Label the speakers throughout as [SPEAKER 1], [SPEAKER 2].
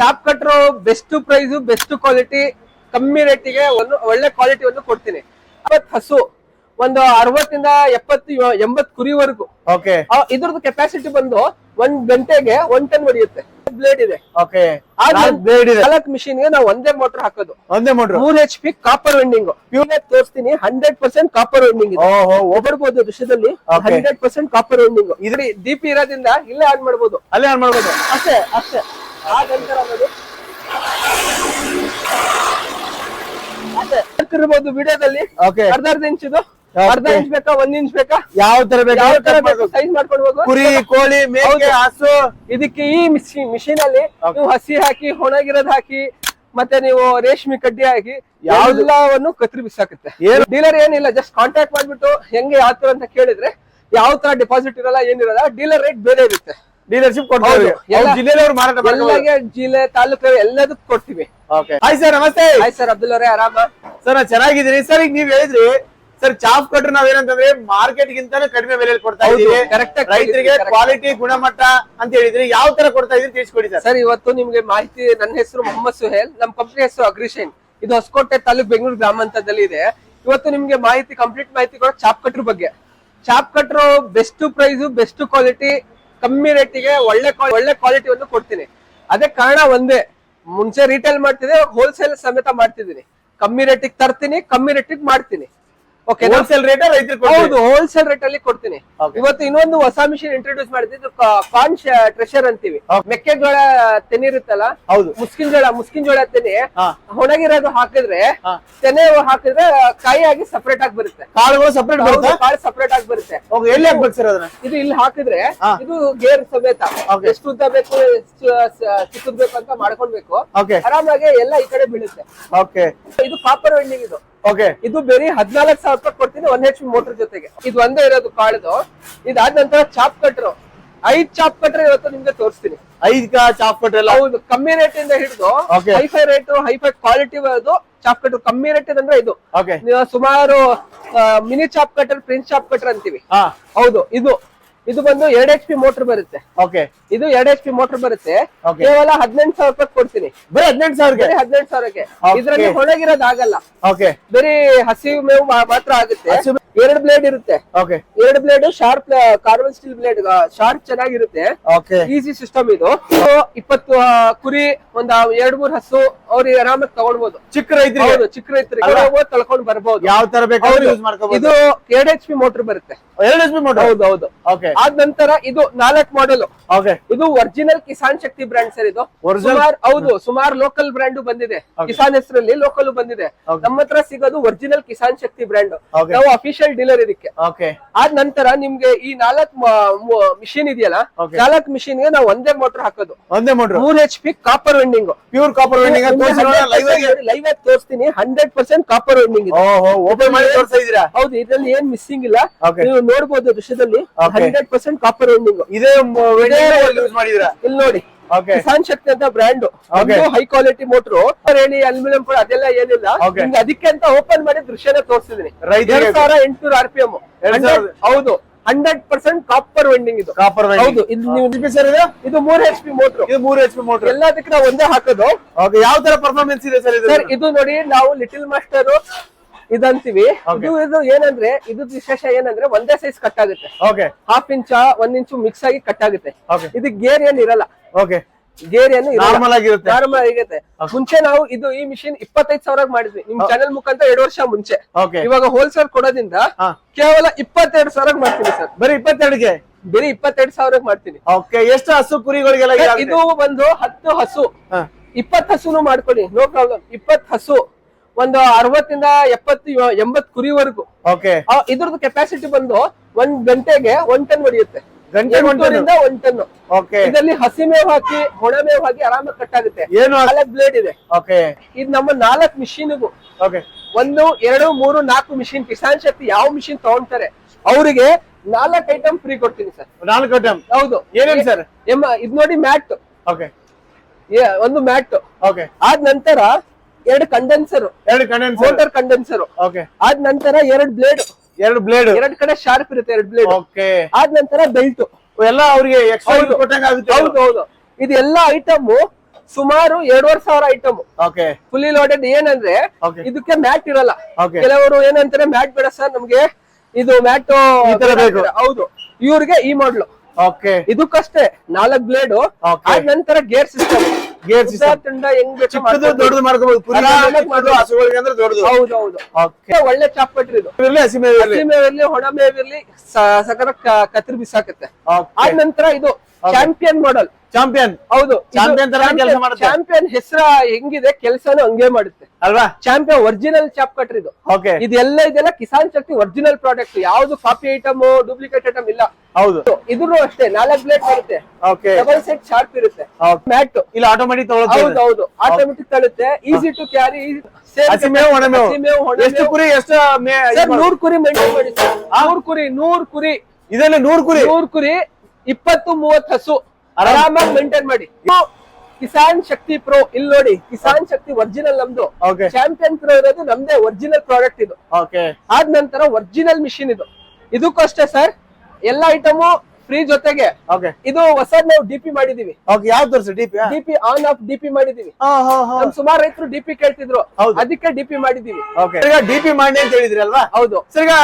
[SPEAKER 1] Chop cutter best price best quality ಕಮ್ಮಿ ರೇಟಿಗೆ ಒಂದು ಒಳ್ಳೆ ಕ್ವಾಲಿಟಿ ಒಂದು ಕೊಡ್ತೀನಿ. ಹಸು ಒಂದು ಅರವತ್ತಿಂದ ಎಪ್ಪತ್ತು ಎಂಬತ್ ಕುರಿವರೆಗೂ.
[SPEAKER 2] ಓಕೆ
[SPEAKER 1] ಇದ್ರದ್ದು ಕೆಪಾಸಿಟಿ ಬಂದು ಒಂದ್ ಗಂಟೆಗೆ ಒನ್ ಟನ್ ಹೊಡಿಯುತ್ತೆ ಬ್ಲೇಡ್ ಇದೆ.
[SPEAKER 2] ಓಕೆ ಬ್ಲೇಡ್ ಇದೆ.
[SPEAKER 1] ನಾಲ್ಕು ಮಿಷಿನ್ಗೆ ನಾವು ಒಂದೇ ಮೋಟರ್ ಹಾಕೋದು.
[SPEAKER 2] ಒಂದೇ ಮೋಟರ್
[SPEAKER 1] ಮೂರ್ H P copper winding pure ತೋರಿಸ್ತೀನಿ ಹಂಡ್ರೆಡ್ ಪರ್ಸೆಂಟ್ ಕಾಪರ್ ವೆಂಡಿಂಗ್ ಒಬ್ಬರ್ಬೋದು ದೃಶ್ಯದಲ್ಲಿ. ಹಂಡ್ರೆಡ್ ಪರ್ಸೆಂಟ್ ಕಾಪರ್ ವೆಂಡಿಂಗ್ ಇದ್ರಿ ದೀಪಿ ಇರೋದ್ರಿಂದ ಇಲ್ಲೇ ಆನ್ ಮಾಡ್ಬೋದು.
[SPEAKER 2] ಅಲ್ಲೇ ಆನ್ ಮಾಡ್ಬೋದು.
[SPEAKER 1] ಅಷ್ಟೇ ಅಷ್ಟೇ. ಇರ್ಬೋದು ವಿಡಿಯೋದಲ್ಲಿ
[SPEAKER 2] ಓಕೆ
[SPEAKER 1] ಅರ್ಧ ಅರ್ಧ ಇಂಚ್ ಇದು? ಅರ್ಧ ಇಂಚ್ ಬೇಕಾ ಒಂದ್ ಇಂಚ್ ಬೇಕಾ?
[SPEAKER 2] ಯಾವ ತರ ಬೇಕಾ.
[SPEAKER 1] ಸೈಜ್
[SPEAKER 2] ಕುರಿ ಕೋಳಿ ಮೇಕೆ ಹಸು.
[SPEAKER 1] ಇದಕ್ಕೆ ಈ ಮಿಷಿನ್ ಅಲ್ಲಿ ನೀವು ಹಸಿ ಹಾಕಿ ಒಣಗಿರೋದ್ ಹಾಕಿ ಮತ್ತೆ ನೀವು ರೇಷ್ಮೆ ಕಡ್ಡಿ ಹಾಕಿ ಯಾವ್ದೆಲ್ಲವನ್ನು ಕತ್ರಿ ಬಿಸಾಕುತ್ತೆ.
[SPEAKER 2] ಏನು?
[SPEAKER 1] ಡೀಲರ್ ಏನಿಲ್ಲ ಜಸ್ಟ್ ಕಾಂಟ್ಯಾಕ್ಟ್ ಮಾಡ್ಬಿಟ್ಟು ಹೆಂಗೆ ಯಾವ ತರ ಅಂತ ಕೇಳಿದ್ರೆ ಯಾವ ತರ ಡೆಪಾಸಿಟ್ ಇರಲ್ಲ ಏನಿರಲ್ಲ ಡೀಲರ್ ರೇಟ್ ಬೇರೆ ಇರುತ್ತೆ.
[SPEAKER 2] ಡೀಲರ್ಶಿಪ್
[SPEAKER 1] ಕೊಡ್ತೀವಿ.
[SPEAKER 2] ಜಿಲ್ಲೆಯವರು ಮಾರಾಟ
[SPEAKER 1] ಜಿಲ್ಲೆ ತಾಲೂಕು ಎಲ್ಲದಕ್ಕೂ ಕೊಡ್ತೀವಿ.
[SPEAKER 2] ಓಕೆ ಹಾಯ್ ಸರ್ ನಮಸ್ತೆ.
[SPEAKER 1] ಹಾಯ್ ಸರ್ ಅಬ್ದುಲ್ ಅವರೇ ಆರಾಮ?
[SPEAKER 2] ಸರ್ ನಾ ಚೆನ್ನಾಗಿದ್ದೀನಿ. ಸರ್ ಈಗ ನೀವ್ ಹೇಳಿದ್ರಿ ಸರ್ ಚಾಪ್ ಕಟ್ರು ನಾವೇನಂತಂದ್ರೆ ಮಾರ್ಕೆಟ್ ಗಿಂತಾನು ಕಡಿಮೆ ಬೆಲೆಯಲ್ಲಿ ಕೊಡ್ತಾ ಇದೀವಿ
[SPEAKER 1] ಆಗಿ
[SPEAKER 2] ರೈತರಿಗೆ ಕ್ವಾಲಿಟಿ ಗುಣಮಟ್ಟ ಅಂತ ಹೇಳಿದ್ರಿ. ಯಾವ ತರ ಕೊಡ್ತಾ ಇದ್ರಿ ತಿಳಿಸ್ಕೊಡಿ ಸರ್
[SPEAKER 1] ಸರ್ ಇವತ್ತು ನಿಮ್ಗೆ ಮಾಹಿತಿ ನನ್ನ ಹೆಸರು ಮೊಹಮ್ಮದ್ ಸುಹೇಲ್. ನಮ್ ಕಂಪ್ನಿ ಹೆಸರು ಅಗ್ರಿಶೈನ್. ಇದು ಹೊಸಕೋಟೆ ತಾಲೂಕ್ ಬೆಂಗಳೂರು ಗ್ರಾಮಾಂತರದಲ್ಲಿ ಇದೆ. ಇವತ್ತು ನಿಮ್ಗೆ ಮಾಹಿತಿ ಕಂಪ್ಲೀಟ್ ಮಾಹಿತಿ ಕೊಡೋ ಚಾಪ್ ಕಟ್ರ ಬಗ್ಗೆ. Chop cutter best price best quality ಕಮ್ಮಿ ರೇಟಿಗೆ ಒಳ್ಳೆ ಒಳ್ಳೆ ಕ್ವಾಲಿಟಿ ಒಂದು ಕೊಡ್ತೀನಿ. ಅದೇ ಕಾರಣ ಒಂದೇ, ಮುಂಚೆ ರಿಟೇಲ್ ಮಾಡ್ತಿದ್ದೆ ಹೋಲ್ಸೇಲ್ ಸಮೇತ ಮಾಡ್ತಿದ್ದೀನಿ. ಕಮ್ಮಿ ರೇಟಿಗೆ ತರ್ತೀನಿ, ಕಮ್ಮಿ ರೇಟಿಗೆ ಮಾಡ್ತೀನಿ.
[SPEAKER 2] ಹೋಲ್ಸೇಲ್ ರೇಟ್
[SPEAKER 1] ಹೌದು ಹೋಲ್ಸೇಲ್ ರೇಟ್ ಅಲ್ಲಿ ಕೊಡ್ತೀನಿ. ಇವತ್ತು ಇನ್ನೊಂದು ಹೊಸ ಮಿಷಿನ್ ಇಂಟ್ರೊಡ್ಯೂಸ್ ಮಾಡಿದ್ದು ಕಾರ್ನ್ ಟ್ರೆಷರ್ ಅಂತೀವಿ. ಮೆಕ್ಕೆಜೋಳ ತೆನೆ ಇರುತ್ತಲ್ಲ?
[SPEAKER 2] ಹೌದು.
[SPEAKER 1] ಮುಸ್ಕಿನ ಜೋಳ ಮುಸ್ಕಿನ ಜೋಳ ತೆನೆ ಒಣಗಿರೋದು ಹಾಕಿದ್ರೆ. ತೆನೆ ಹಾಕಿದ್ರೆ ಕಾಯಿ ಆಗಿ ಸಪರೇಟ್ ಆಗಿ ಬರುತ್ತೆ.
[SPEAKER 2] ಕಾಳುಗಳು ಸಪರೇಟ್ ಬರುತ್ತೆ?
[SPEAKER 1] ಕಾಳು ಸಪರೇಟ್ ಆಗಿ ಬರುತ್ತೆ.
[SPEAKER 2] ಓಕೆ ಎಲ್ಲಿ ಹಾಕ್ಬೇಕು ಸರ್ ಅದನ್ನ?
[SPEAKER 1] ಇದು ಇಲ್ಲಿ ಹಾಕಿದ್ರೆ ಇದು ಗೇರ್ ಸಮೇತ. ಎಷ್ಟು ಉದ್ದ ಬೇಕು ಚಿಕ್ಕದ್ ಬೇಕು ಅಂತ ಮಾಡ್ಕೊಳ್ಬೇಕು.
[SPEAKER 2] ಓಕೆ
[SPEAKER 1] ಆರಾಮಾಗಿ ಎಲ್ಲ ಈ ಕಡೆ ಬೀಳುತ್ತೆ.
[SPEAKER 2] ಓಕೆ
[SPEAKER 1] ಇದು ಕಾಪರ್ ವೆಂಡಿಂಗ್ ಇದು.
[SPEAKER 2] ಓಕೆ
[SPEAKER 1] ಇದು ಬೇರೆ ಹದಿನಾಲ್ಕು ಸಾವಿರ ರೂಪಾಯಿ ಕೊಡ್ತೀನಿ ಒನ್ ಎಚ್ ಪಿ ಮೋಟರ್ ಜೊತೆಗೆ. ಇದು ಒಂದೇ ಇರೋದು ಕಾಳದು. ಇದಾದ ನಂತರ ಚಾಪ್ ಕಟ್ರು ಐದ್ ಚಾಪ್ ಕಟ್ರೆ ಇವತ್ತು ನಿಮ್ಗೆ ತೋರಿಸ್ತೀನಿ.
[SPEAKER 2] ಐದ್ ಚಾಪ್ ಕಟ್ರೆ
[SPEAKER 1] ಹೌದು ಕಮ್ಮಿ ರೇಟ್ ಇಂದ ಹಿಡಿದು. Hi fi rate hi fi quality ಅದು ಚಾಪ್ ಕಟ್ರು ಕಮ್ಮಿ ರೇಟ್ ಅಂದ್ರೆ ಇದು. ಸುಮಾರು mini chop cutter prince chop cutter ಅಂತೀವಿ.
[SPEAKER 2] ಹಾ.
[SPEAKER 1] ಹೌದು ಇದು. ಇದು ಬಂದು ಎರಡ್ ಎಚ್ ಪಿ ಮೋಟರ್ ಬರುತ್ತೆ.
[SPEAKER 2] ಓಕೆ
[SPEAKER 1] ಇದು ಎರಡ್ ಎಚ್ ಪಿ ಮೋಟರ್ ಬರುತ್ತೆ. ಕೇವಲ ಹದಿನೆಂಟು ಸಾವಿರ ರೂಪಾಯಿ ಕೊಡ್ತೀನಿ.
[SPEAKER 2] ಬರೀ ಹದಿನೆಂಟು
[SPEAKER 1] ಸಾವಿರ ಹದಿನೆಂಟು ಸಾವಿರಕ್ಕೆ.
[SPEAKER 2] ಇದರಲ್ಲಿ
[SPEAKER 1] ಇದ್ರಲ್ಲಿ ಒಣಗಿರೋದು ಆಗಲ್ಲ
[SPEAKER 2] ಓಕೆ
[SPEAKER 1] ಬರೀ ಹಸಿ ಮೇವು ಮಾತ್ರ ಆಗುತ್ತೆ. ಎರಡು ಬ್ಲೇಡ್ ಇರುತ್ತೆ.
[SPEAKER 2] ಓಕೆ
[SPEAKER 1] ಎರಡು blade sharp carbon steel blade sharp ಚೆನ್ನಾಗಿರುತ್ತೆ. ಈಸಿ ಸಿಸ್ಟಮ್ ಇದು. ಇಪ್ಪತ್ತು ಕುರಿ ಒಂದ್ ಎರಡ್ ಮೂರ್ ಹಸು ಅವ್ರಿಗೆ ಆರಾಮಾಗಿ ತಗೊಳ್ಬಹುದು
[SPEAKER 2] ಚಿಕ್ಕ ರೈತರಿಗೆ?
[SPEAKER 1] ಹೌದು ಚಿಕ್ಕ ರೈತರಿಗೆ. ತಳ್ಕೊಂಡ್ ಬರ್ಬೋದು.
[SPEAKER 2] ಯಾವ ತರ ಬೇಕಾದ್ರೂ
[SPEAKER 1] ಇದು ಎರಡ್ ಎಚ್ ಪಿ ಮೋಟರ್ ಬರುತ್ತೆ.
[SPEAKER 2] ಎರಡು ಎಚ್ ಪಿ ಮೋಟರ್
[SPEAKER 1] ಹೌದು ಹೌದು.
[SPEAKER 2] ಓಕೆ
[SPEAKER 1] ಆದ ನಂತರ ಇದು ನಾಲ್ಕು ಮಾಡೆಲ್
[SPEAKER 2] ಓಕೆ
[SPEAKER 1] ಇದು original Kisan Shakti brand sir ಇದು. ಸುಮಾರು ಹೌದು ಸುಮಾರು ಲೋಕಲ್ ಬ್ರ್ಯಾಂಡ್ ಬಂದಿದೆ. ಕಿಸಾನ್ ಹೆಸರಲ್ಲಿ ಲೋಕಲ್ ಬಂದಿದೆ. ನಮ್ಮ ಹತ್ರ ಸಿಗೋದು ಒರಿಜಿನಲ್ ಕಿಸಾನ್ ಶಕ್ತಿ ಬ್ರ್ಯಾಂಡ್ ನಾವು ಅಫಿಷಿಯಲ್ ಡೀಲರ್ ಇದಕ್ಕೆ.
[SPEAKER 2] ಓಕೆ
[SPEAKER 1] ಆದ ನಂತರ ನಿಮ್ಗೆ ಈ ನಾಲ್ಕ್ ಮಿಷಿನ್ ಇದೆಯಲ್ಲ ನಾಲ್ಕು ಮಿಷಿನ್ಗೆ ನಾವು ಒಂದೇ ಮೋಟರ್ ಹಾಕೋದು.
[SPEAKER 2] ಒಂದೇ ಮೋಟರ್
[SPEAKER 1] ಮೂರ್ H P copper winding
[SPEAKER 2] pure copper winding live ಆಗಿ.
[SPEAKER 1] ತೋರಿಸ್ತೀನಿ. Hundred percent copper winding
[SPEAKER 2] open ಮಾಡಿ ತೋರಿಸ್ತಾ ಇದೀರಾ
[SPEAKER 1] ಹೌದು ಇದ್ರಲ್ಲಿ ಏನ್ ಮಿಸ್ಸಿಂಗ್ ಇಲ್ಲ. ನೀವು ನೋಡಬಹುದು ದೃಶ್ಯದಲ್ಲಿ. ಹಂಡ್ರೆಡ್ ಪರ್ಸೆಂಟ್ ಕಾಪರ್ ವೆಂಡಿಂಗ್
[SPEAKER 2] ಇದೇ ಯೂಸ್ ಮಾಡಿದ್ರ
[SPEAKER 1] ಇಲ್ಲಿ ನೋಡಿ. ಕಿಸಾನ್ ಶಕ್ತಿ ಅಂತ ಬ್ರ್ಯಾಂಡ್. ಹೈ ಕ್ವಾಲಿಟಿ ಮೋಟರ್ ಏನಿ ಅಲ್ಯೂಮಿನಿಯಂ ಕೂಡ ಅದೆಲ್ಲ ಏನಿಲ್ಲ. ನಿಮ್ಗೆ ಅದಕ್ಕೆ ಅಂತ ಓಪನ್ ಮಾಡಿ ದೃಶ್ಯನ ತೋರಿಸಿದೀನಿ. ಎರಡ್ ಸಾವಿರ ಎಂಟುನೂರ ಆರ್ ಪಿ ಎಂ ಹೌದು. ಹಂಡ್ರೆಡ್ ಪರ್ಸೆಂಟ್ ಕಾಪರ್ ವೆಂಡಿಂಗ್ ಇದು.
[SPEAKER 2] ಕಾಪರ್
[SPEAKER 1] ಹೌದು. ಇದು ನೀವು
[SPEAKER 2] ಸರ್ ಇದು?
[SPEAKER 1] ಇದು ಮೂರ್ ಎಚ್ ಪಿ ಮೋಟರ್
[SPEAKER 2] ಇದು ಮೂರ್ ಎಚ್ ಪಿ ಮೋಟರ್
[SPEAKER 1] ಎಲ್ಲದಕ್ಕೆ ನಾವು ಒಂದೇ ಹಾಕೋದು.
[SPEAKER 2] ಯಾವ ತರ ಪರ್ಫಾರ್ಮೆನ್ಸ್ ಇದೆ ಸರ್ ಇದು?
[SPEAKER 1] ಸರ್ ಇದು ನೋಡಿ ನಾವು ಲಿಟಲ್ ಮಾಸ್ಟರ್ ಇದಂತೀವಿ. ಇದು ಇದು ಏನಂದ್ರೆ ಇದು ವಿಶೇಷ ಏನಂದ್ರೆ ಒಂದೇ ಸೈಜ್ ಕಟ್ ಆಗುತ್ತೆ.
[SPEAKER 2] ಓಕೆ
[SPEAKER 1] ಹಾಫ್ ಇಂಚ ಒಂದ್ ಇಂಚು ಮಿಕ್ಸ್ ಆಗಿ ಕಟ್ ಆಗುತ್ತೆ. ಇದು ಗೇರ್ ಏನ್ ಇರಲ್ಲ.
[SPEAKER 2] ಓಕೆ
[SPEAKER 1] ಗೇರ್ ಏನು
[SPEAKER 2] ನಾರ್ಮಲ್ ಆಗಿರುತ್ತೆ.
[SPEAKER 1] ನಾರ್ಮಲ್ ಆಗಿರುತ್ತೆ. ಮುಂಚೆ ನಾವು ಇದು ಈ ಮಿಷಿನ್ ಇಪ್ಪತ್ತೈದು ಸಾವಿರ ಮಾಡಿದ್ವಿ. ನಿಮ್ ಚಾನೆಲ್ ಮುಖಾಂತರ ಎರಡು ವರ್ಷ ಮುಂಚೆ. ಇವಾಗ ಹೋಲ್ಸೇಲ್ ಕೊಡೋದ್ರಿಂದ ಕೇವಲ ಇಪ್ಪತ್ತೆರಡು ಸಾವಿರ ಮಾಡ್ತೀನಿ ಸರ್.
[SPEAKER 2] ಬರೀ ಇಪ್ಪತ್ತೆರಡಿಗೆ?
[SPEAKER 1] ಬರೀ ಇಪ್ಪತ್ತೆರಡು ಸಾವಿರ ಮಾಡ್ತೀನಿ.
[SPEAKER 2] ಓಕೆ ಎಷ್ಟು ಹಸು ಕುರಿಗಳಿಗೆಲ್ಲ
[SPEAKER 1] ಇದು ಒಂದು ಹತ್ತು ಹಸು.
[SPEAKER 2] ಹಾ.
[SPEAKER 1] ಇಪ್ಪತ್ ಹಸುನು ಮಾಡ್ಕೊಳ್ಳಿ. ನೋ ಪ್ರಾಬ್ಲಮ್ ಇಪ್ಪತ್ ಹಸು. ಒಂದು ಅರವತ್ತಿಂದ ಎಪ್ಪತ್ತು ಎಂಬತ್ ಕುರಿವರೆಗೂ.
[SPEAKER 2] ಓಕೆ
[SPEAKER 1] ಇದ್ರದ್ದು ಕೆಪಾಸಿಟಿ ಬಂದು ಒಂದ್ ಗಂಟೆಗೆ ಒನ್ ಟನ್ ಹೊಡಿಯುತ್ತೆ.
[SPEAKER 2] ಗಂಟೆಗೆ
[SPEAKER 1] ಒಂದ್ ಟನ್
[SPEAKER 2] ಓಕೆ
[SPEAKER 1] ಇದರಲ್ಲಿ ಹಸಿ ಮೇವ್ ಹಾಕಿ ಒಣ ಮೇವ್ ಹಾಕಿ ಆರಾಮಾಗಿ ಕಟ್ ಆಗುತ್ತೆ. ನಾಲ್ಕು ಬ್ಲೇಡ್ ಇದೆ.
[SPEAKER 2] ಓಕೆ
[SPEAKER 1] ಇದು ನಮ್ಮ ನಾಲ್ಕು ಮಿಷಿನ್ಗೂ ಒಂದು ಎರಡು ಮೂರು ನಾಲ್ಕು ಮಿಷಿನ್ ಕಿಸಾನ್ ಶಕ್ತಿ ಯಾವ ಮಿಷಿನ್ ತಗೊಂತಾರೆ? ಅವರಿಗೆ ನಾಲ್ಕು ಐಟಮ್ ಫ್ರೀ ಕೊಡ್ತೀನಿ ಸರ್.
[SPEAKER 2] ನಾಲ್ಕು ಐಟಮ್
[SPEAKER 1] ಹೌದು.
[SPEAKER 2] ಏನೇನು ಸರ್?
[SPEAKER 1] ಎಮ್ಮ ಇದು ನೋಡಿ ಮ್ಯಾಟ್.
[SPEAKER 2] ಓಕೆ
[SPEAKER 1] ಒಂದು ಮ್ಯಾಟ್.
[SPEAKER 2] ಓಕೆ
[SPEAKER 1] ಆದ ನಂತರ ಎರಡು ಕಂಡೆನ್ಸರ್
[SPEAKER 2] ಎರಡು ಕಂಡೆನ್ಸರ್
[SPEAKER 1] ಮೋಟರ್ ಕಂಡೆನ್ಸರ್
[SPEAKER 2] ಓಕೆ
[SPEAKER 1] ಆದ ನಂತರ ಎರಡು ಬ್ಲೇಡ್
[SPEAKER 2] ಎರಡು ಬ್ಲೇಡ್
[SPEAKER 1] ಎರಡು ಕಡೆ ಶಾರ್ಪ್ ಇರುತ್ತೆ ಎರಡು ಬ್ಲೇಡ್
[SPEAKER 2] ಓಕೆ
[SPEAKER 1] ಆದ ನಂತರ ಬೆಲ್ಟ್
[SPEAKER 2] ಎಲ್ಲ ಅವರಿಗೆ ಎಕ್ಸ್ಟ್ರಾ. ಕೊಟ್ಟಂಗ ಆಗುತ್ತೆ.
[SPEAKER 1] ಹೌದು ಹೌದು. ಇದೆಲ್ಲ ಐಟಮ್ ಸುಮಾರು ಎರಡೂವರೆ ಸಾವಿರ ಐಟಮ್
[SPEAKER 2] ಓಕೆ
[SPEAKER 1] ಫುಲ್ಲಿ ಲೋಡೆಡ್ ಏನಂದ್ರೆ. ಇದಕ್ಕೆ ಮ್ಯಾಟ್ ಇರಲ್ಲ. ಕೆಲವರು ಏನಂತಾರೆ ಮ್ಯಾಟ್ ಬೇಡ ಸರ್ ನಮ್ಗೆ ಇದು ಮ್ಯಾಟ್
[SPEAKER 2] ಬೇಕು.
[SPEAKER 1] ಹೌದು. ಇವ್ರಿಗೆ ಈ ಮಾಡ್ಲು
[SPEAKER 2] ಓಕೆ
[SPEAKER 1] ಇದಕ್ಕಷ್ಟೇ ನಾಲ್ಕ್ ಬ್ಲೇಡ್. ಆದ ನಂತರ ಗೇರ್ ಸಿಸ್ಟಮ್
[SPEAKER 2] Gear
[SPEAKER 1] ಸಿಸ್ಟಮ್ ಹೆಂಗ್ ಬೇಕು
[SPEAKER 2] ದೊಡ್ಡದು ಮಾಡ್ಕೋಬಹುದು ಕುರಿ ಹಸುಗಳಿಗೆ ಅಂದ್ರೆ ದೊಡ್ಡದು.
[SPEAKER 1] ಹೌದು ಹೌದು
[SPEAKER 2] ಓಕೆ
[SPEAKER 1] ಒಳ್ಳೆ ಚಾಪ್ ಪಟ್ರಿ ಇದು.
[SPEAKER 2] ಇರ್ಲಿ ಹಸಿ ಮೇವು ಇರ್ಲಿ
[SPEAKER 1] ಹಸಿ ಮೇವಿರ್ಲಿ ಒಣ ಮೇವಿರ್ಲಿ ಸಕರ ಕತ್ರಿ ಬಿಸಾಕತ್ತೆ. ಆದ ನಂತರ ಇದು ಚಾಂಪಿಯನ್ ಮಾಡಲ್
[SPEAKER 2] ಚಾಂಪಿಯನ್
[SPEAKER 1] ಹೌದು.
[SPEAKER 2] ಚಾಂಪಿಯನ್ ತರ ಕೆಲಸ ಮಾಡುತ್ತೆ.
[SPEAKER 1] ಚಾಂಪಿಯನ್ ಹೆಸರ ಹೆಂಗಿದೆ ಕೆಲಸನೂ ಹಂಗೆ ಮಾಡುತ್ತೆ.
[SPEAKER 2] ಅಲ್ವಾ?
[SPEAKER 1] ಚಾಂಪಿಯನ್ ಒರಿಜಿನಲ್ ಚಾಪ್ ಕಟ್ರಿ ಇದು.
[SPEAKER 2] ಓಕೆ
[SPEAKER 1] ಇದೆಲ್ಲ ಇದೆಲ್ಲ ಕಿಸಾನ್ ಶಕ್ತಿ ಒರಿಜಿನಲ್ ಪ್ರಾಡಕ್ಟ್ ಯಾವ್ದು ಕಾಪಿ ಐಟಮ್ ಡೂಪ್ಲಿಕೇಟ್ ಐಟಮ್ ಇಲ್ಲ.
[SPEAKER 2] ಹೌದು.
[SPEAKER 1] ಇದ್ರು ಅಷ್ಟೇ ನಾಲ್ಕು ಬ್ಲೇಡ್ ಬರುತ್ತೆ.
[SPEAKER 2] ಓಕೆ
[SPEAKER 1] ಡಬಲ್ ಸೆಟ್ ಶಾರ್ಪ್ ಇರುತ್ತೆ. ಮ್ಯಾಟ್
[SPEAKER 2] ಇಲ್ಲ ಆಟೋಮೆಟಿಕ್
[SPEAKER 1] ಹೌದು
[SPEAKER 2] ತಗೊಳ್ತೇವೆ
[SPEAKER 1] ಹೌದು ಆಟೋಮೆಟಿಕ್ ತಳುತ್ತೆ. ಈಸಿ ಟು ಕ್ಯಾರಿ
[SPEAKER 2] ಎಷ್ಟು ಕುರಿ ಎಷ್ಟು
[SPEAKER 1] ನೂರ್ ಕುರಿ ಮೇಂಟೈನ್ ಮಾಡಿ ಸರ್. ನೂರ್ ಕುರಿ ನೂರ್ ಕುರಿ.
[SPEAKER 2] ಇದೆಲ್ಲ ನೂರು ಕುರಿ?
[SPEAKER 1] ನೂರ್ ಕುರಿ. ಇಪ್ಪತ್ತು ಮೂವತ್ ಹಸು ಆರಾಮಾಗಿ ಮೇಂಟೈನ್ ಮಾಡಿ. ಕಿಸಾನ್ ಶಕ್ತಿ ಪ್ರೋ ಇಲ್ಲಿ ನೋಡಿ ಕಿಸಾನ್ ಶಕ್ತಿ ಒರಿಜಿನಲ್ ನಮ್ದು. ಚಾಂಪಿಯನ್ ಪ್ರೋ ಇರೋದು ನಮ್ದೇ ಒರಿಜಿನಲ್ ಪ್ರಾಡಕ್ಟ್ ಇದು.
[SPEAKER 2] ಓಕೆ
[SPEAKER 1] ಆದ ನಂತರ ಒರಿಜಿನಲ್ ಮಿಷಿನ್ ಇದು. ಇದಕ್ಕೂ ಅಷ್ಟೇ ಸರ್ ಎಲ್ಲ ಐಟಮು ಫ್ರೀ ಜೊತೆಗೆ
[SPEAKER 2] ಓಕೆ
[SPEAKER 1] ಇದು ಹೊಸ ನಾವು ಡಿಪಿ ಮಾಡಿದೀವಿ. ಡಿಪಿ ಆನ್ ಆಫ್ ಡಿಪಿ ಮಾಡಿದೀವಿ. ಸುಮಾರು ರೈತರು ಡಿಪಿ ಕೇಳ್ತಿದ್ರು.
[SPEAKER 2] ಹೌದು.
[SPEAKER 1] ಅದಕ್ಕೆ ಡಿಪಿ ಮಾಡಿದೀವಿ.
[SPEAKER 2] ಓಕೆ ಈಗ ಡಿ ಪಿ ಮಾಡಿ ಅಂತ ಹೇಳಿದ್ರಿ ಅಲ್ವಾ?
[SPEAKER 1] ಹೌದು.
[SPEAKER 2] ಸರ್ ಈಗ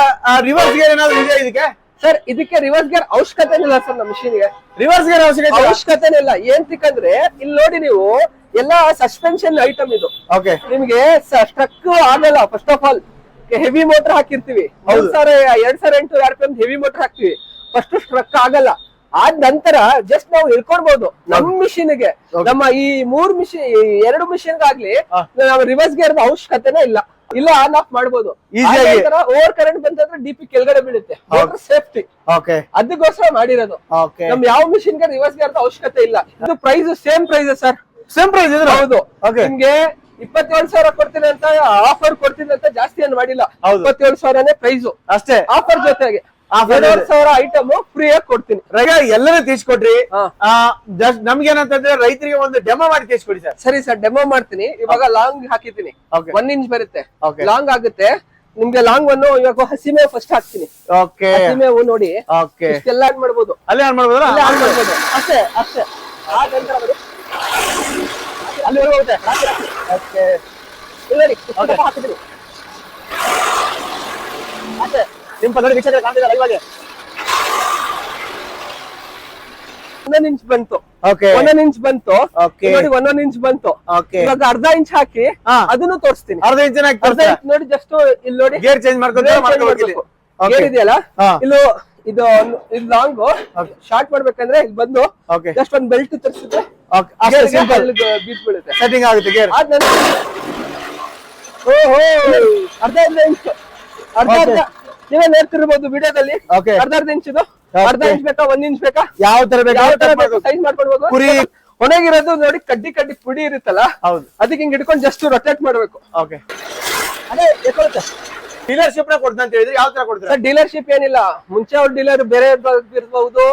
[SPEAKER 2] ರಿವರ್ಸ್ ಗೇರ್ ಏನಾದ್ರು ಇದೆ ಇದಕ್ಕೆ?
[SPEAKER 1] ಸರ್ ಇದಕ್ಕೆ ರಿವರ್ಸ್ ಗೇರ್ ಅವಶ್ಯಕತೆ ಇಲ್ಲ ಸರ್ ನಮ್ಮ ಮಿಷಿನ್ಗೆ
[SPEAKER 2] ರಿವರ್ಸ್ ಗೇರ್ ಅವಶ್ಯಕತೆ ಇಲ್ಲ?
[SPEAKER 1] ಅವಶ್ಯಕತೆನೇ ಇಲ್ಲ. ಏಂತಿಕಂದ್ರೆ ಇಲ್ಲಿ ನೋಡಿ ನೀವು ಎಲ್ಲಾ ಸಸ್ಪೆನ್ಷನ್ ಐಟಮ್ ಇದು.
[SPEAKER 2] ಓಕೆ
[SPEAKER 1] ನಿಮ್ಗೆ ಸ್ಟ್ರಕ್ ಆಗಲ್ಲ first of all heavy motor ಹಾಕಿರ್ತೀವಿ. ಒಂದ್ ಸಾವಿರ ಎರಡ್ ಸಾವಿರ ಎಂಟು R P M heavy motor ಹಾಕ್ತಿವಿ. ಫಸ್ಟ್ ಸ್ಟ್ರಕ್ ಆಗಲ್ಲ. ಆದ ನಂತರ ಜಸ್ಟ್ ನಾವು ಇಳ್ಕೊಳ್ಬಹುದು ನಮ್ ಮಿಷಿನ್ಗೆ. ನಮ್ಮ ಈ ಮೂರ್ ಮಿಷಿನ್ ಎರಡು ಮಿಷಿನ್ ಆಗ್ಲಿ. ನಾವು ರಿವರ್ಸ್ ಗೇರ್ ಅವಶ್ಯಕತೆನೇ ಇಲ್ಲ. ಇಲ್ಲ ಆನ್ ಆಫ್
[SPEAKER 2] ಆಗಿ.
[SPEAKER 1] ಓವರ್ ಕರೆಂಟ್ ಬಂತಂದ್ರೆ ಡಿಪಿ ಕೆಳಗಡೆ ಬೀಳುತ್ತೆ. ಸೇಫ್ಟಿ
[SPEAKER 2] ಓಕೆ
[SPEAKER 1] ಅದಕ್ಕೋಸ್ಕರ ಮಾಡಿರೋದು.
[SPEAKER 2] ಓಕೆ
[SPEAKER 1] ನಮ್ ಯಾವ ಮಿಷಿನ್ಗೆ ರಿವರ್ಸ್ ಗೇರ್ ಅವಶ್ಯಕತೆ ಇಲ್ಲ. ಇದು price same price sir
[SPEAKER 2] same price ಇದ್ರೆ?
[SPEAKER 1] ಹೌದು. ನಿಮ್ಗೆ ಇಪ್ಪತ್ತೇಳು ಸಾವಿರ ಕೊಡ್ತೀನಿ ಅಂತ ಆಫರ್ ಕೊಡ್ತೀನಿ ಅಂತ ಜಾಸ್ತಿ ಏನ್ ಮಾಡಿಲ್ಲ. ಇಪ್ಪತ್ತೇಳು ಸಾವಿರನೇ ಪ್ರೈಸ್
[SPEAKER 2] ಅಷ್ಟೇ.
[SPEAKER 1] ಆಫರ್ ಜೊತೆಗೆ.
[SPEAKER 2] ಇದೆ.
[SPEAKER 1] ಸಾವಿರ ಐಟಮ್ ಫ್ರೀ ಆಗಿ ಕೊಡ್ತೀನಿ.
[SPEAKER 2] ರೈಗ ಎಲ್ಲರೂ ತೀಸ್ಕೊಟ್ರಿ
[SPEAKER 1] ಆ
[SPEAKER 2] ಜಸ್ಟ್ ನಮ್ಗೆ ಏನಂತಂದ್ರೆ ರೈತರಿಗೆ ಒಂದು ಡೆಮೋ ಮಾಡಿ ತೀಸ್ಕೊಡಿ ಸರ್.
[SPEAKER 1] ಸರಿ ಸರ್ ಡೆಮೋ ಮಾಡ್ತೀನಿ. ಇವಾಗ ಲಾಂಗ್ ಹಾಕಿದ್ದೀನಿ. ಒನ್ ಇಂಚ್ ಬರುತ್ತೆ. ಲಾಂಗ್ ಆಗುತ್ತೆ. ನಿಮ್ಗೆ ಲಾಂಗ್ ಅನ್ನು ಇವಾಗ ಹಸಿಮೆ ಫಸ್ಟ್ ಹಾಕ್ತೀನಿ.
[SPEAKER 2] ಓಕೆ
[SPEAKER 1] ಹಸಿ ಮೇವು ನೋಡಿ.
[SPEAKER 2] ಓಕೆ
[SPEAKER 1] ಎಲ್ಲ ಆಡ್ ಮಾಡ್ಬೋದು.
[SPEAKER 2] ಅಲ್ಲೇ ಆನ್
[SPEAKER 1] ಅಲ್ಲೇ ಆನ್ ಮಾಡ್ಬೋದು. ಅಷ್ಟೇ ಅಷ್ಟೇ. ಆ ಅಲ್ಲಿವರೆಗೂ ಹೋಗುತ್ತೆ.
[SPEAKER 2] ಓಕೆ
[SPEAKER 1] ಹಾಕಿದ್ದೀನಿ. ಅಷ್ಟೇ.
[SPEAKER 2] ನಿಮ್ ಪಕ್ಕದ ವೀಕ್ಷಕರು ಕಾಣ್ತಿದ್ದಾರೆ ಇವಾಗ
[SPEAKER 1] ಒಂದೊಂದ್ ಇಂಚ್ ಬಂತು.
[SPEAKER 2] ಓಕೆ
[SPEAKER 1] ಒಂದೊಂದ್ ಇಂಚ್ ಬಂತು. ನೋಡಿ ಒಂದೊಂದ್ ಇಂಚ್ ಬಂತು.
[SPEAKER 2] ಓಕೆ
[SPEAKER 1] ಇವಾಗ ಅರ್ಧ ಇಂಚ್ ಹಾಕಿ. ಅದನ್ನು ತೋರಿಸ್ತೀನಿ.
[SPEAKER 2] ಅರ್ಧ
[SPEAKER 1] ಇಂಚ್ ನೋಡಿ ಜಸ್ಟ್ ಇಲ್ಲಿ ನೋಡಿ.
[SPEAKER 2] ಗೇರ್ ಚೇಂಜ್ ಮಾಡ್ಕೊಂಡು
[SPEAKER 1] ಮಾಡ್ಬೇಕು. ಇದೆಯಲ್ಲ. ಇಲ್ಲೂ ಇದು ಇದು ಲಾಂಗ್ ಶಾರ್ಟ್ ಮಾಡ್ಬೇಕಂದ್ರೆ ಇಲ್ಲಿ ಬಂದು
[SPEAKER 2] ಓಕೆ
[SPEAKER 1] ಜಸ್ಟ್ ಒಂದ್ ಬೆಲ್ಟ್ ತರಿಸಿದ್ರೆ
[SPEAKER 2] ಓಕೆ
[SPEAKER 1] ಬೀಟ್ ಬೀಳುತ್ತೆ
[SPEAKER 2] ಸೆಟ್ಟಿಂಗ್ ಆಗುತ್ತೆ ಗೇರ್
[SPEAKER 1] ಓಹೋ! ಅರ್ಧ ಅರ್ಧ ಇಂಚ್. ಅರ್ಧ. ಅರ್ಧ ನೀವೇ ನೋಡ್ತಿರ್ಬೋದು ವಿಡಿಯೋದಲ್ಲಿ. ಅರ್ಧ ಅರ್ಧ ಇಂಚ್ ಅರ್ಧ ಇಂಚ್ ಬೇಕಾ ಒಂದ್ ಇಂಚ್ ಬೇಕಾ?
[SPEAKER 2] ಯಾವ ತರ ಬೇಕು
[SPEAKER 1] ಸೈಜ್ ಮಾಡ್ಕೊಡ್ಬೋದು.
[SPEAKER 2] ಕುರಿ.
[SPEAKER 1] ಒಣಗಿರೋದು ನೋಡಿ ಕಡ್ಡಿ ಕಡ್ಡಿ ಪುಡಿ ಇರುತ್ತಲ್ಲ?
[SPEAKER 2] ಹೌದು.
[SPEAKER 1] ಅದಕ್ಕೆ ಹಿಂಗ್ ಹಿಡ್ಕೊಂಡು ಜಸ್ಟ್ ರೊಟೇಟ್ ಮಾಡ್ಬೇಕು.
[SPEAKER 2] ಓಕೆ
[SPEAKER 1] ಅದೇ ಎತ್ಕೊಳುತ್ತೆ
[SPEAKER 2] ಡೀಲರ್ಶಿಪ್ನ ಕೊಡ್ತಾ ಅಂತ ಹೇಳಿದ್ರೆ ಯಾವ ತರ ಕೊಡ್ತಾರೆ?
[SPEAKER 1] ಡೀಲರ್ಶಿಪ್ ಏನಿಲ್ಲ. ಮುಂಚೆ ಅವ್ರ ಡೀಲರ್ ಬೇರೆ ಇರ್ಬಹುದು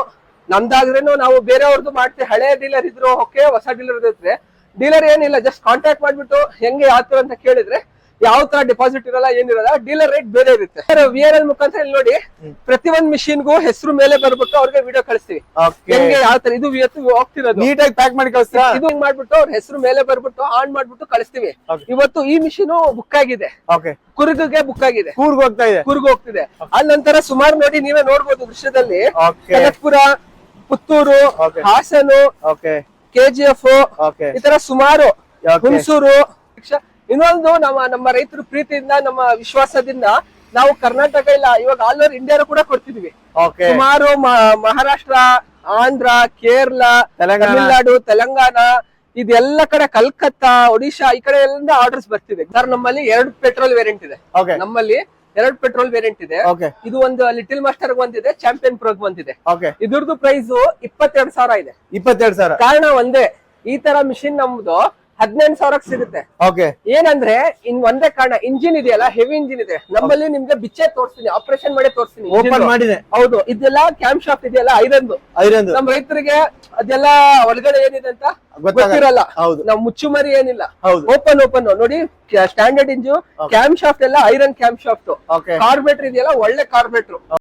[SPEAKER 1] ನಮ್ದಾದ್ರೇನು ನಾವು ಬೇರೆಯವ್ರದ್ದು ಮಾಡ್ತೀವಿ. ಹಳೆ ಡೀಲರ್ ಇದ್ರು ಓಕೆ ಹೊಸ ಡೀಲರ್ ಇದ್ರೆ ಡೀಲರ್ ಏನಿಲ್ಲ ಜಸ್ಟ್ ಕಾಂಟ್ಯಾಕ್ಟ್ ಮಾಡ್ಬಿಟ್ಟು ಹೆಂಗೆ ಯಾವ ಅಂತ ಕೇಳಿದ್ರೆ ಯಾವ ತರ ಡಿಪಾಸಿಟ್ ಇರಲ್ಲ ಏನಿರಲ್ಲ ಡೀಲರ್ ರೇಟ್ ಬೇರೆ ಇರುತ್ತೆ. ವಿ ಆರ್ ಎಲ್ ಮುಖಾಂತರ ಇಲ್ಲಿ ನೋಡಿ ಪ್ರತಿ ಒಂದ್ ಮಿಷಿನ್ ಗೂ ಹೆಸರು ಮೇಲೆ ಬರ್ಬಿಟ್ಟು ಅವ್ರಿಗೆ ವಿಡಿಯೋ ಕಳಿಸ್ತೀವಿ. ಹೆಂಗೆ ಯಾವ ತರ ಇದು ಇವತ್ತು ಹೋಗ್ತಿರೋದು.
[SPEAKER 2] ನೀಟಾಗಿ ಪ್ಯಾಕ್ ಮಾಡಿ ಕಳಿಸ್ತೀವಿ
[SPEAKER 1] ಇದು ಮಾಡ್ಬಿಟ್ಟು ಅವ್ರ ಹೆಸರು ಮೇಲೆ ಬರ್ಬಿಟ್ಟು ಆನ್ ಮಾಡ್ಬಿಟ್ಟು ಕಳಿಸ್ತೀವಿ. ಇವತ್ತು ಈ ಮಿಷಿನ್ ಬುಕ್ ಆಗಿದೆ. ಕುರುಗಿಗೆ ಬುಕ್ ಆಗಿದೆ.
[SPEAKER 2] ಕೂರ್ಗ್ ಹೋಗ್ತಾ ಇದೆ.
[SPEAKER 1] ಕೂರ್ಗ್ ಹೋಗ್ತಿದೆ. ಅದ ನಂತರ ಸುಮಾರು ನೋಡಿ ನೀವೇ ನೋಡ್ಬೋದು ದೃಶ್ಯದಲ್ಲಿ. ಕನಕಪುರ ಪುತ್ತೂರು ಹಾಸನ ಕೆಜಿಎಫ್
[SPEAKER 2] ಓಕೆ
[SPEAKER 1] ಈ ತರ ಸುಮಾರು. ಹುಣಸೂರು ಇನ್ನೊಂದು ನಮ್ಮ ನಮ್ಮ ರೈತರ ಪ್ರೀತಿಯಿಂದ ನಮ್ಮ ವಿಶ್ವಾಸದಿಂದ ನಾವು ಕರ್ನಾಟಕ ಇಲ್ಲ ಇವಾಗ ಆಲ್ ಓವರ್ ಇಂಡಿಯಾ ಕೂಡ ಕೊಡ್ತಿದ್ವಿ. ಸುಮಾರು ಮಹಾರಾಷ್ಟ್ರ ಆಂಧ್ರ ಕೇರಳ ತಮಿಳುನಾಡು ತೆಲಂಗಾಣ ಇದೆಲ್ಲ ಕಡೆ ಕಲ್ಕತ್ತಾ ಒಡಿಶಾ ಈ ಕಡೆ ಎಲ್ಲ ಆರ್ಡರ್ಸ್ ಬರ್ತಿದೆ. ಸರ್ ನಮ್ಮಲ್ಲಿ ಎರಡು ಪೆಟ್ರೋಲ್ ವೇರಿಯಂಟ್ ಇದೆ. ನಮ್ಮಲ್ಲಿ ಎರಡು ಪೆಟ್ರೋಲ್ ವೇರಿಯಂಟ್ ಇದೆ. ಇದು ಒಂದು ಲಿಟಿಲ್ ಮಾಸ್ಟರ್ ಒಂದಿದೆ ಚಾಂಪಿಯನ್ ಪ್ರೋಗ್ ಒಂದಿದೆ ಇದ್ರದ್ದು ಪ್ರೈಸ್ ಇಪ್ಪತ್ತೆರಡು ಸಾವಿರ ಇದೆ.
[SPEAKER 2] ಇಪ್ಪತ್ತೆರಡು ಸಾವಿರ.
[SPEAKER 1] ಕಾರಣ ಒಂದೇ ಈ ತರ ಮಿಷಿನ್ ನಮ್ದು ಹದಿನೆಂಟು ಸಾವಿರಕ್ಕೆ ಸಿಗುತ್ತೆ.
[SPEAKER 2] ಓಕೆ
[SPEAKER 1] ಏನಂದ್ರೆ ಇನ್ ಒಂದೇ ಕಾರಣ ಇಂಜಿನ್ ಇದೆಯಲ್ಲ ಹೆವಿ ಇಂಜಿನ್ ಇದೆ. ನಮ್ಮಲ್ಲಿ ನಿಮ್ಗೆ ಬಿಚ್ಚೆ ತೋರಿಸ್ತೀನಿ ಆಪರೇಷನ್ ಮಾಡಿ ತೋರಿಸ್ತೀನಿ
[SPEAKER 2] ಓಪನ್. ಮಾಡಿದೆ.
[SPEAKER 1] ಹೌದು ಇದೆಲ್ಲ ಕ್ಯಾಂಪ್ ಶಾಪ್ ಇದೆಯಲ್ಲ ಐರನ್ದು.
[SPEAKER 2] ಐರನ್
[SPEAKER 1] ನಮ್ ರೈತರಿಗೆ ಅದೆಲ್ಲ ಒಳಗಡೆ ಏನಿದೆ ಅಂತ ಗೊತ್ತಿರಲ್ಲ.
[SPEAKER 2] ಹೌದು.
[SPEAKER 1] ನಾವು ಮುಚ್ಚುಮರಿ ಏನಿಲ್ಲ.
[SPEAKER 2] ಹೌದು.
[SPEAKER 1] ಓಪನ್ ಓಪನ್ ನೋಡಿ ಸ್ಟ್ಯಾಂಡರ್ಡ್ ಇಂಜು ಕ್ಯಾಂಪ್ ಶಾಫ್ಟ್ ಎಲ್ಲ ಐರನ್ ಕ್ಯಾಂಪ್ ಶಾಫ್ಟ್ ಕಾರ್ಬೇಟ್ರ್ ಇದೆಯಲ್ಲ ಒಳ್ಳೆ ಕಾರ್ಬೇಟ್ರು